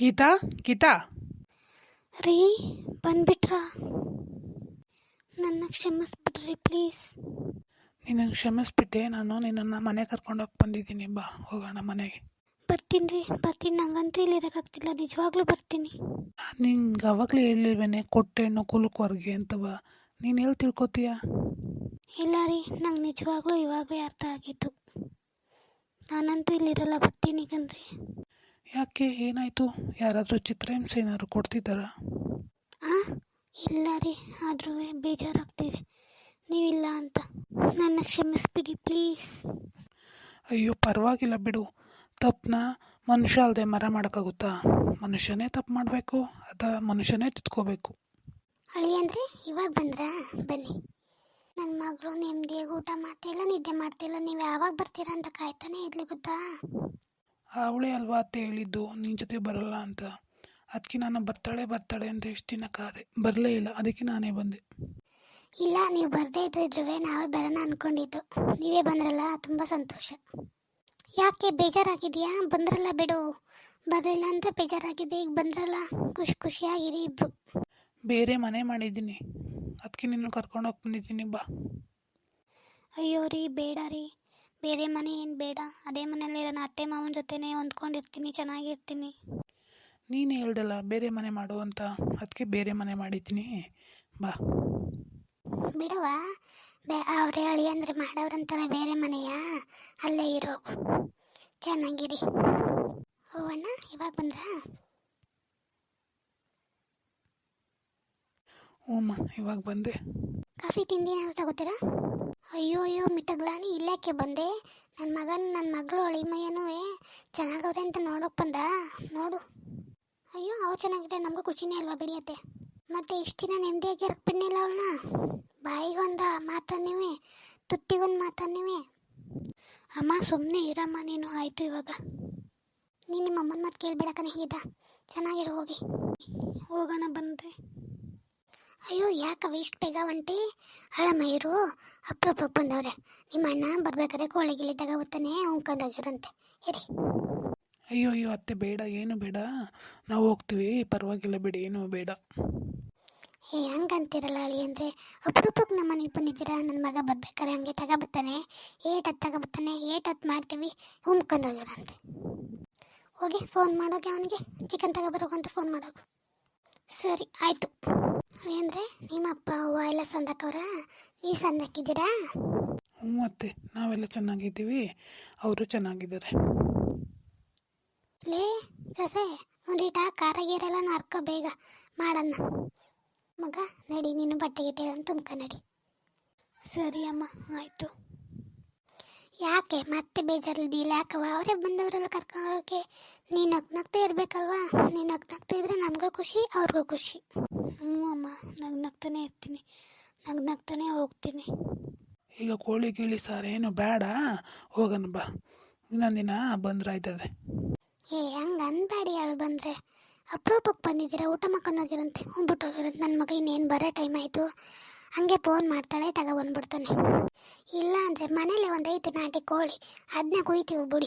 ಗೀತಾ ಗೀತಾ. ರೀ ಬಂದ್ಬಿಟ್ರಾ? ನನ್ನ ಕ್ಷಮಿಸ್ಬಿಡ್ರಿ ಪ್ಲೀಸ್. ನಿನಗೆ ಕ್ಷಮಿಸ್ಬಿಟ್ಟೆ ನಾನು ನಿನ್ನನ್ನು ಮನೆ ಕರ್ಕೊಂಡೋಗಿ ಬಂದಿದ್ದೀನಿ. ಬಾ ಹೋಗೋಣ ಮನೆಗೆ. ಬರ್ತೀನಿ ರೀ ಬರ್ತೀನಿ. ನಂಗಂತೂ ಇಲ್ಲಿ ಇರೋಕ್ಕಾಗ್ತಿಲ್ಲ ನಿಜವಾಗ್ಲೂ ಬರ್ತೀನಿ. ನಾನು ನಿಂಗೆ ಅವಾಗಲೇ ಹೇಳಿಲ್ವೇನೆ ಕೊಟ್ಟೆಣ್ಣು ಹೊರಗೆ ಅಂತ ಬಾ. ನೀನು ಎಲ್ಲಿ ತಿಳ್ಕೊತೀಯ? ಇಲ್ಲ ರೀ ನಂಗೆ ನಿಜವಾಗ್ಲೂ ಇವಾಗಲೇ ಅರ್ಥ ಆಗಿತ್ತು ನಾನಂತೂ ಇಲ್ಲಿರಲ್ಲ ಬರ್ತೀನಿ ಕಣ್ರಿ. ಯಾಕೆ ಏನಾಯಿತು? ಯಾರಾದರೂ ಚಿತ್ರಹಿಂಸೆ ಏನಾದ್ರು ಕೊಡ್ತಿದ್ದಾರಾ? ಇಲ್ಲ ರೀ ಆದರೂ ಬೇಜಾರಾಗ್ತಿದೆ. ನೀವಿಲ್ಲ ಅಂತ. ನನ್ನ ಕ್ಷಮಿಸ್ಬಿಡಿ ಪ್ಲೀಸ್. ಅಯ್ಯೋ ಪರವಾಗಿಲ್ಲ ಬಿಡು. ತಪ್ಪನ್ನ ಮನುಷ್ಯ ಅಲ್ಲದೆ ಮರ ಮಾಡೋಕ್ಕಾಗುತ್ತಾ? ಮನುಷ್ಯನೇ ತಪ್ಪು ಮಾಡಬೇಕು ಅದ ಮನುಷ್ಯನೇ ತಿದ್ಕೋಬೇಕು? ಅಳಿ ಅಂದರೆ ಇವಾಗ ಬಂದ್ರಾ? ಬನ್ನಿ. ನನ್ನ ಮಗಳು ನೆಮ್ಮದಿಯಾಗಿ ಊಟ ಮಾಡ್ತಿಲ್ಲ ನಿದ್ದೆ ಮಾಡ್ತಿಲ್ಲ ನೀವು ಯಾವಾಗ ಬರ್ತೀರಾ ಅಂತ ಕಾಯ್ತಾನೆ ಇದ್ಲಿ ಗೊತ್ತಾ? ಅವಳೇ ಅಲ್ವಾ ಅತ್ತೆ ಹೇಳಿದ್ದು ನಿನ್ನ ಜೊತೆ ಬರಲ್ಲ ಅಂತ. ಅದಕ್ಕೆ ನಾನು ಬರ್ತಾಳೆ ಬರ್ತಾಳೆ ಅಂತ ಎಷ್ಟು ದಿನ ಕಾದೆ. ಬರಲೇ ಇಲ್ಲ ಅದಕ್ಕೆ ನಾನೇ ಬಂದೆ. ಇಲ್ಲ ನೀವು ಬರದೇ ಇದ್ದಿದ್ರುವೆ ನಾವೇ ಬರೋಣ ಅನ್ಕೊಂಡಿದ್ದು. ನೀವೇ ಬಂದ್ರಲ್ಲ ತುಂಬ ಸಂತೋಷ. ಯಾಕೆ ಬೇಜಾರಾಗಿದೆಯಾ ಬಂದ್ರಲ್ಲ ಬಿಡು. ಬರಲಿಲ್ಲ ಅಂತ ಬೇಜಾರಾಗಿದೆ ಈಗ ಬಂದ್ರಲ್ಲ. ಖುಷಿ ಖುಷಿಯಾಗಿರಿ ಇಬ್ರು. ಬೇರೆ ಮನೆ ಮಾಡಿದ್ದೀನಿ. ಅದಕ್ಕೆ ನಿನ್ನ ಕರ್ಕೊಂಡೋಗಿ ಬಂದಿದ್ದೀನಿ ಬಾ. ಅಯ್ಯೋ ರೀ ಬೇಡ ರೀ. ಬೇರೆ ಮನೆ ಏನು ಬೇಡ. ಅದೇ ಮನೇಲಿ ಇರೋಣ ಅತ್ತೆ ಮಾವನ ಜೊತೆನೇ ಹೊಂದ್ಕೊಂಡಿರ್ತೀನಿ ಚೆನ್ನಾಗಿರ್ತೀನಿ. ನೀನು ಹೇಳ್ದಲ್ಲ ಬೇರೆ ಮನೆ ಮಾಡು ಅಂತ. ಅದಕ್ಕೆ ಬೇರೆ ಮನೆ ಮಾಡಿದ್ದೀನಿ. ಬಾ. ಬಿಡವಾ ಬೇ ಅವರೇ ಅಳಿ ಅಂದರೆ ಮಾಡೋರಂತಲ್ಲ ಬೇರೆ ಮನೆಯ? ಅಲ್ಲೇ ಇರೋ. ಚೆನ್ನಾಗಿರಿ. ಹೋಗೋಣ ಇವಾಗ ಬಂದ್ರಾ? ಹ್ಞೂ ಇವಾಗ ಬಂದೆ. ಕಾಫಿ ತಿಂಡಿ ಏನಾದ್ರು ತಗೋತೀರಾ? ಅಯ್ಯೋ ಅಯ್ಯೋ ಮಿಟ್ಟಗ್ಲಾಣಿ ಇಲ್ಲಾಕೆ ಬಂದೆ? ನನ್ನ ಮಗನ ನನ್ನ ಮಗಳು ಅಳಿಮಯ್ಯನೂ ಚೆನ್ನಾಗವ್ರೆ ಅಂತ ನೋಡೋಕೆ ಬಂದ. ನೋಡು. ಅಯ್ಯೋ, ಅವ್ರು ಚೆನ್ನಾಗಿದ್ರೆ ನಮಗೂ ಖುಷಿನೇ ಅಲ್ವಾ ಬೆಳೆಯುತ್ತೆ. ಮತ್ತೆ ಇಷ್ಟು ದಿನ ನೆಮ್ಮದಿಯಾಗಿ ಇರಕ್ಕೆ ಬಿಡ್ನಿಲ್ಲ ಅವಳನ್ನ? ಬಾಯಿಗೊಂದು ಮಾತನ್ನೇ ತುತ್ತಿಗೊಂದು ಮಾತನ್ನೇ ಅಮ್ಮ ಸುಮ್ಮನೆ ಇರಮ್ಮ ನೀನು. ಆಯಿತು ಇವಾಗ. ನೀನು ನಿಮ್ಮ ಅಮ್ಮನ ಮಾತು ಕೇಳ್ಬೇಡಕನೆ ಹೇಗಿದ್ದ ಚೆನ್ನಾಗಿರೋ, ಹೋಗಿ. ಹೋಗೋಣ, ಬಂದ್ರಿ. ಅಯ್ಯೋ ಯಾಕವ ಇಷ್ಟು ಬೇಗ ಒಂಟಿ? ಹಳಮಯ್ಯರು ಅಪ್ರೂಪ ಬಂದವ್ರೆ. ನಿಮ್ಮ ಅಣ್ಣ ಬರ್ಬೇಕಾದ್ರೆ ಕೋಳಿ ಗಿಳಿ ಹೋಗ್ತಾನೆ ಉಂಕೊಂಡೋಗಿರಂತೆ ಇರಿ. ಅಯ್ಯೋ ಅಯ್ಯೋ ಅತ್ತೆ ಬೇಡ ಏನು ಬೇಡ. ನಾವು ಹೋಗ್ತೀವಿ ಪರವಾಗಿಲ್ಲ ಬಿಡಿ ಏನು ಬೇಡ. ಏ ಹಂಗಂತೀರಲ್ಲ ಅಳಿ ಅಂದರೆ ಅಪರೂಪಕ್ಕೆ ನಮ್ಮ ಮನೆಗೆ ಬಂದಿದ್ದೀರಾ? ನನ್ನ ಮಗ ಬರ್ಬೇಕಾದ್ರೆ ಹಂಗೆ ತಗೋಬತ್ತಾನೆ. ಏಟ್ ಹತ್ತು ತಗೋಬರ್ತಾನೆ ಏಟ್ ಹತ್ತು ಮಾಡ್ತೀವಿ ಉಮ್ಕೊಂಡೋಗಿರಂತೆ ಹೋಗಿ ಫೋನ್ ಮಾಡೋಕೆ ಅವನಿಗೆ. ಚಿಕನ್ ತಗೋಬರೋಕು ಅಂತ ಫೋನ್ ಮಾಡೋಕು. ಸರಿ ಆಯಿತು. ಅಂದರೆ ನಿಮ್ಮ ಅಪ್ಪ ಅವ್ವ ಎಲ್ಲ ಸಂದಕ್ಕವ್ರ? ನೀವು ಸಂದಕ್ಕಿದ್ದೀರಾ? ಹ್ಞೂ ಅತ್ತೆ ನಾವೆಲ್ಲ ಚೆನ್ನಾಗಿದ್ದೀವಿ. ಅವರು ಚೆನ್ನಾಗಿದ್ದಾರೆ. ಲೇ ಸೊಸೆ ಒಂದೀಟ ಖಾರ ಗೀರೆಲ್ಲ ನಾರ್ಕೋ ಬೇಗ. ಮಾಡಣ್ಣ. ಮಗ ನಡಿ ನೀನು ಬಟ್ಟೆ ಗಿಟ್ಟೆ ಅಂತ ತುಂಬ್ಕ ನಡಿ. ಸರಿ ಅಮ್ಮ ಆಯಿತು. ಯಾಕೆ? ಮತ್ತೆ ಬೇಜಾರಿದ್ದಿಲ್ಲ ಯಾಕವ ಅವರೇ ಬಂದವರೆಲ್ಲ ಕರ್ಕೊಂಡು ಹೋಗೋಕೆ ನೀನು ನಗ್ನಗ್ತಾ ಇರಬೇಕಲ್ವಾ? ನೀನು ನಗ್ನಗ್ತಾ ಇದ್ರೆ ನಮಗೂ ಖುಷಿ ಅವ್ರಿಗೂ ಖುಷಿ. ಹ್ಞೂ ಅಮ್ಮ ನಗ್ನಗ್ತಾನೆ ಇರ್ತೀನಿ. ನಗ್ನಗ್ತಾನೆ ಹೋಗ್ತೀನಿ. ಈಗ ಕೋಳಿ ಗಿಳಿ ಏನು ಬೇಡ ಹೋಗೋಣ ಬಾ. ಇನ್ನೊಂದಿನ ಬಂದ್ರೆ ಆಯ್ತದೆ. ಏ ಹಂಗೆ ಅನ್ಬೇಡಿ ಅವಳು ಬಂದರೆ. ಅಪ್ರೂಪಕ್ಕೆ ಬಂದಿದ್ದೀರಾ ಊಟ ಮಾಡ್ಕೊಂಡು ಹೋಗಿರಂತೆ ಹೋಗ್ಬಿಟ್ಟು ಹೋಗಿರಂತೆ. ನನ್ನ ಮಗ ಇನ್ನೇನು ಬರೋ ಟೈಮ್ ಆಯಿತು. ಹಂಗೆ ಫೋನ್ ಮಾಡ್ತಾಳೆ ತಗ ಬಂದ್ಬಿಡ್ತಾನೆ. ಇಲ್ಲ ಅಂದರೆ ಮನೇಲಿ ಒಂದು ಐದು ನಾಟಿ ಕೋಳಿ ಅದನ್ನ ಕುಯ್ತೀವಿ ಬಿಡಿ.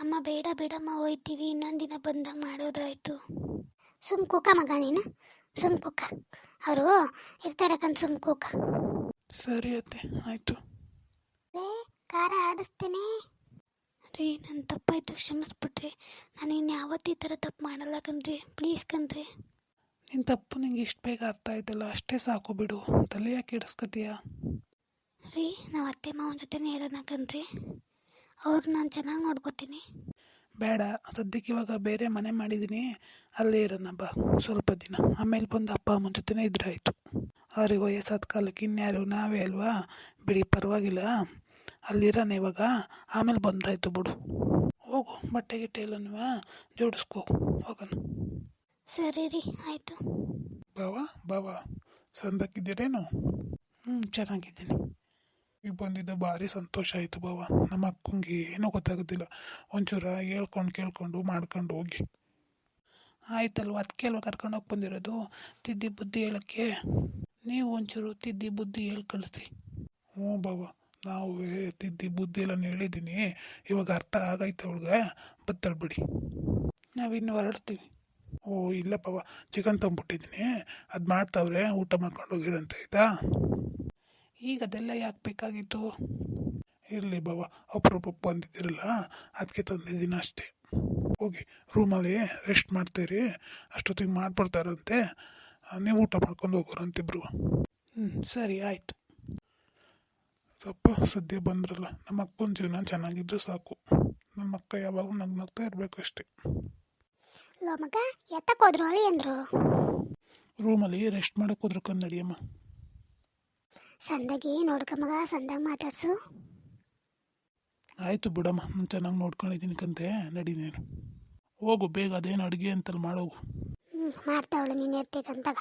ಅಮ್ಮ ಬೇಡ ಬೇಡಮ್ಮ ಹೋಯ್ತೀವಿ. ಇನ್ನೊಂದು ದಿನ ಬಂದಾಗ ಮಾಡಿದ್ರಾಯ್ತು. ಸುಮ್ ಕುಕ್ಕ ಮಗ ನೀನು. ಸುಮ್ ಕುಕ್ಕ ಅವರು ಇರ್ತಾರೆ ಕಣ್ ಸುಮ್ ಕುಕ್ಕ ಸರಿ ಅತ್ತೆ ಆಯಿತು. ಏ ಕಾರ ಆಡಿಸ್ತೀನಿ. ರೀ ನನ್ನ ತಪ್ಪಾಯ್ತು ಕ್ಷಮಿಸ್ಬಿಟ್ರಿ. ನಾನು ಇನ್ನು ಯಾವತ್ತೂ ಈ ಥರ ತಪ್ಪು ಮಾಡಲ್ಲ ಕಣ್ರಿ. ಪ್ಲೀಸ್ ಕಣ್ರಿ. ನಿನ್ನ ತಪ್ಪು ನಿಂಗೆ ಇಷ್ಟು ಬೇಗ ಅರ್ಥ ಆಯ್ತಲ್ಲ ಅಷ್ಟೇ ಸಾಕು ಬಿಡು. ತಲೆ ಯಾಕೆ ಇಡಿಸ್ಕೊತೀಯ ರೀ ನಾವು ಅತ್ತೆ ಮಾವನ ಜೊತೆನೇ ಇರೋಣ ಕಣ್ರಿ. ಅವ್ರು ನಾನು ಚೆನ್ನಾಗಿ ನೋಡ್ಕೋತೀನಿ. ಬೇಡ ಸದ್ಯಕ್ಕೆ ಇವಾಗ ಬೇರೆ ಮನೆ ಮಾಡಿದ್ದೀನಿ ಅಲ್ಲೇ ಇರೋಣ ಬಾ ಸ್ವಲ್ಪ ದಿನ. ಆಮೇಲೆ ಬಂದು ಅಪ್ಪ ಅಮ್ಮನ ಜೊತೆನೇ ಇದ್ರೆ ಆಯಿತು. ಅವ್ರಿಗೆ ವಯಸ್ಸಾದ ಕಾಲಕ್ಕೆ ಇನ್ಯಾರು ನಾವೇ ಅಲ್ವಾ? ಬಿಡಿ ಪರವಾಗಿಲ್ಲ. ಅಲ್ಲಿರೋಣ ಇವಾಗ. ಆಮೇಲೆ ಬಂದ್ರಾಯ್ತು ಬಿಡು. ಹೋಗು ಬಟ್ಟೆ ಗಿಟ್ಟೆ ಎಲ್ಲನೂ ಜೋಡಿಸ್ಕೋ. ಹೋಗೋಣ. ಸರಿ ರೀ ಆಯಿತು. ಬಾವಾ ಬಾವಾ. ಸಂದಕ್ಕಿದ್ದೀರೇನು? ಹ್ಞೂ ಚೆನ್ನಾಗಿದ್ದೀನಿ. ಈಗ ಬಂದಿದ್ದ ಭಾರಿ ಸಂತೋಷ ಆಯಿತು ಬಾವ. ನಮ್ಮ ಅಕ್ಕಂಗೆ ಏನೂ ಗೊತ್ತಾಗೋದಿಲ್ಲ. ಒಂಚೂರ ಹೇಳ್ಕೊಂಡು ಕೇಳ್ಕೊಂಡು ಮಾಡ್ಕೊಂಡು ಹೋಗಿ. ಆಯ್ತಲ್ವ ಅದಕ್ಕೆ ಅಲ್ವ ಕರ್ಕೊಂಡೋಗಿ ಬಂದಿರೋದು? ತಿದ್ದಿ ಬುದ್ಧಿ ಹೇಳೋಕ್ಕೆ. ನೀವು ಒಂಚೂರು ತಿದ್ದಿ ಬುದ್ಧಿ ಹೇಳಿ ಕಳಿಸಿ. ಹ್ಞೂ ಬಾವ, ನಾವು ತಿದ್ದಿ ಬುದ್ಧಿ ಎಲ್ಲ ಹೇಳಿದ್ದೀನಿ ಇವಾಗ ಅರ್ಥ ಆಗೈತೆ ಅವಳಿಗೆ. ನಾವು ನಾವಿನ್ನು ಹೊರಡ್ತೀವಿ. ಓ, ಇಲ್ಲ ಇಲ್ಲಪ್ಪವ ಚಿಕನ್ ತಂಬಿಟ್ಟಿದ್ದೀನಿ ಅದು ಮಾಡ್ತಾವ್ರೆ, ಊಟ ಮಾಡ್ಕೊಂಡು ಹೋಗಿರಂತ ಆಯ್ತಾ? ಈಗ ಅದೆಲ್ಲ ಯಾಕೆ ಬೇಕಾಗಿತ್ತು ಇರಲಿ ಬಾಬಾ ಅಪ್ರೂಪ ಬಂದಿದ್ದೀರಲ್ಲ ಅದಕ್ಕೆ ತಂದಿದ್ದೀನಿ ಅಷ್ಟೇ. ಹೋಗಿ ರೂಮಲ್ಲಿ ರೆಸ್ಟ್ ಮಾಡ್ತೀರಿ ಅಷ್ಟೊತ್ತಿಗೆ ಮಾಡ್ಬಿಡ್ತಾರಂತೆ ನೀವು ಊಟ ಮಾಡ್ಕೊಂಡು ಹೋಗೋರಂತಿಬ್ರು. ಹ್ಞೂ ಸರಿ ಆಯಿತು. ಸ್ವಲ್ಪ ಸದ್ಯ ಬಂದ್ರಲ್ಲ ನಮ್ಮ ಅಕ್ಕನ ಜೀವನ ಚೆನ್ನಾಗಿದ್ರೆ ಸಾಕು. ನಮ್ಮ ಅಕ್ಕ ಯಾವಾಗಲೂ ನಗ್ನಗ್ತಾ ಇರಬೇಕು ಅಷ್ಟೇ. ಲೋ ಮಗ ಎತ್ತಕ್ಕೆ ಹೋದ್ರು ಅಲ್ಲಿ ಅಂದ್ರು? ರೂಮಲ್ಲಿ ರೆಸ್ಟ್ ಮಾಡೋಕೆ ಹೋದ್ರು ಕನ್ನಡಿಯಮ್ಮ. ಸಂದಾಗಿ ನೋಡ್ಕ ಮಗ ಸಂದಾಗ ಮಾತಾಡ್ಸು. ಆಯಿತು ಬಿಡಮ್ಮ ನಾನು ಚೆನ್ನಾಗಿ ನೋಡ್ಕೊಂಡಿದ್ದೀನಿ ಕಂತೆ ನಡಿ ನೀನು. ಹೋಗು ಬೇಗ ಅದೇನು ಅಡುಗೆ ಅಂತಲ್ಲಿ ಮಾಡೋಗು ಹ್ಞೂ ಮಾಡ್ತಾವಳೆ ನೀನು ಇರ್ತೀಗಂತಾಗ